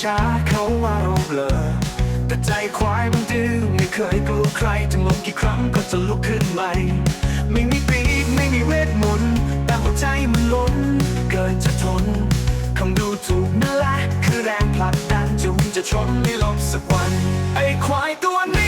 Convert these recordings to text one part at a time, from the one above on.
ช้าเขาว่าเราเบลอแต่ใจควายมันดื้อไม่เคยกลัวใครถึงล้มกี่ครั้งก็จะลุกขึ้นใหม่ไม่มีปีกไม่มีเวทมนต์แต่หัวใจมันล้น เกินจะทนคำดูถูกนั่นแหละคือแรงผลักดันจุงจะชนไม่ลบสักวัน ไอ้ควายตัวนี้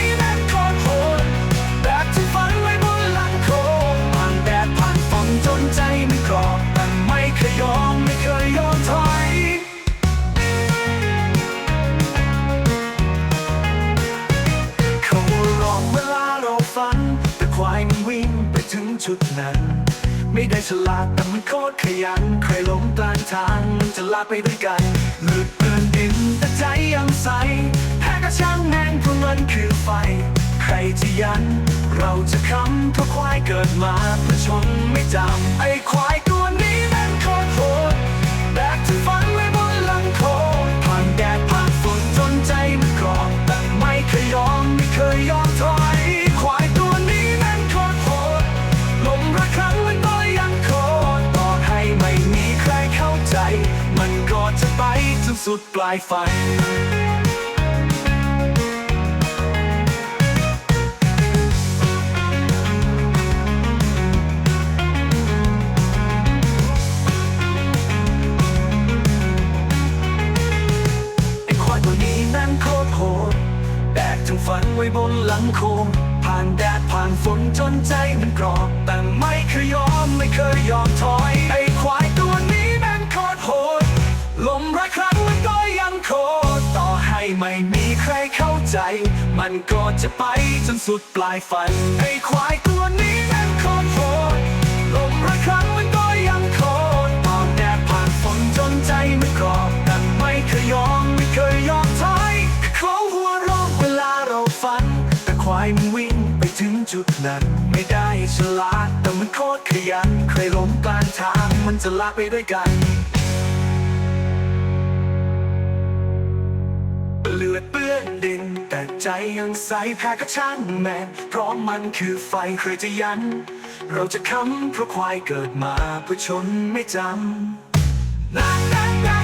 ไปถึงจุดนั้น ไม่ได้ฉลาดแต่มันโคตรขยัน ใครล้มกลางทางมันจะลาไปด้วยกันหลุดเปื้อนดินแต่ใจยังใสแพ้ก็ช่างแม่งเพราะมันคือไฟ ใครจะยัน เราจะค้ำเพราะควายเกิดมาเพื่อชนไม่จำไอ้ควาย สุดปลายฝันไอ้ควายตัวนี้นั่นโคตรโหดแบกทั้งฝันไว้บนหลังโคงผ่านแดดผ่านฝนจนใจมันกรอบแต่ไม่เคยยอม ไม่มีใครเข้าใจ มันก็จะไปจนสุดปลายฝันไอ้ควายตัวนี้แม่งโคตรโหดลมร้อยครั้งมันก็ยังโคตรผ่านแดดผ่านฝนจนใจมันกรอบแต่ไม่เคยยอมไม่เคยยอมถอยเขาหัวเราะเวลาเราฝัน แต่ควายมันวิ่งไปถึงจุดนั้นไม่ได้ฉลาดแต่มันโคตรขยัน ใครล้มกลางทางมันจะลากไปด้วยกัน ใจยังใสแพ้ก็ช่างแม่เพราะมันคือไฟเครจะยัน เราจะค้ำเพราะควายเกิดมาเพื่อชนไม่จำนะ